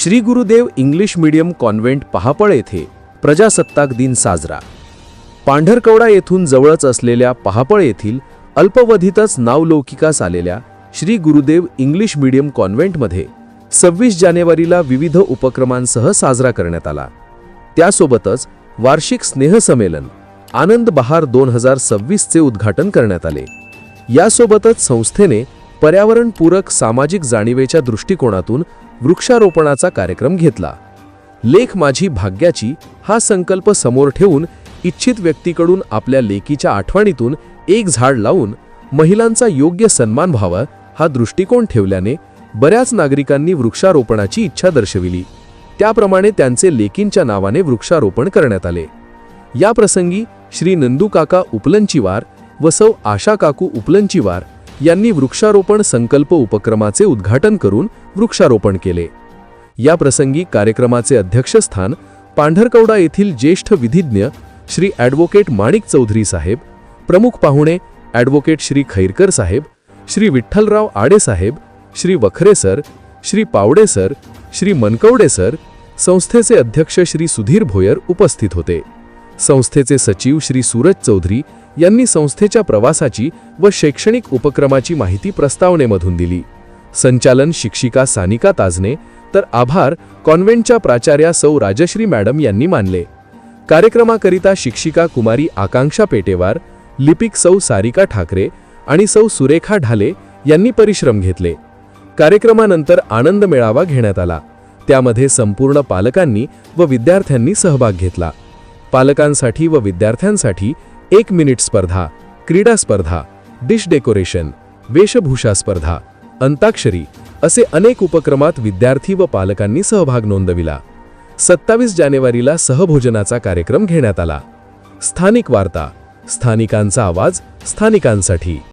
Shri Gurudev English medium convent Pahapal येथे प्रजासत्ताक दिन साजरा. पांढरकवडा येथून जवळच असलेल्या पहापळ येथील अल्पवधीतच नावलौकिकास आलेल्या श्री गुरुदेव इंग्लिश मीडियम कॉन्व्हेंटमध्ये सव्वीस जानेवारीला विविध उपक्रमांसह साजरा करण्यात आला. त्यासोबतच वार्षिक स्नेहसंमेलन आनंद बहार दोन हजार सव्वीसचे उद्घाटन करण्यात आले. यासोबतच संस्थेने पर्यावरणपूरक सामाजिक जाणीवेच्या दृष्टिकोनातून वृक्षारोपणाचा कार्यक्रम घेतला. लेख माझी भाग्याची हा संकल्प समोर ठेवून इच्छित व्यक्तीकडून आपल्या लेकीच्या आठवणीतून एक झाड लावून महिलांचा योग्य सन्मान व्हावा हा दृष्टिकोन ठेवल्याने बऱ्याच नागरिकांनी वृक्षारोपणाची इच्छा दर्शविली. त्याप्रमाणे त्यांचे लेकींच्या नावाने वृक्षारोपण करण्यात आले. या प्रसंगी श्री नंदू काका उपलंचीवार व सौ आशा काकू उपलंचीवार यांनी वृक्षारोपण संकल्प उपक्रमाचे उद्घाटन करून वृक्षारोपण केले. या प्रसंगी कार्यक्रमाचे अध्यक्षस्थान पांढरकवडा येथील ज्येष्ठ विधिज्ञ श्री ॲडव्होकेट माणिक चौधरी साहेब प्रमुख पाहुणे advocate Shri Khairkar saheb Shri Vitthalrao Ade saheb Shri Wakhare sir Shri Pawade sir Shri Mankawade sir संस्थेचे अध्यक्ष श्री सुधीर भोयर उपस्थित होते. संस्थेचे सचिव श्री सूरज चौधरी यांनी संस्थेच्या प्रवासाची व शैक्षणिक उपक्रमाची माहिती प्रस्तावनेमधून दिली. संचालन शिक्षिका सानिका ताजने तर आभार कॉन्व्हेंटच्या प्राचार्या सौ राजश्री मॅडम यांनी मानले. कार्यक्रमाकरिता शिक्षिका कुमारी आकांक्षा पेटेवार लिपिक सौ सारिका ठाकरे आणि सौ सुरेखा ढाले यांनी परिश्रम घेतले. कार्यक्रमानंतर आनंद मेळावा घेण्यात आला. त्यामध्ये संपूर्ण पालकांनी व विद्यार्थ्यांनी सहभाग घेतला. पालकांसाठी व विद्यार्थ्यांसाठी एक मिनिट स्पर्धा क्रीडा स्पर्धा डिश डेकोरेशन वेशभूषा स्पर्धा अंताक्षरी असे अनेक उपक्रमात विद्यार्थी व पालकांनी सहभाग नोंदविला. सत्तावीस जानेवारीला सहभोजनाचा कार्यक्रम घेण्यात आला. स्थानिक वार्ता स्थानिकांचा आवाज स्थानिकांसाठी.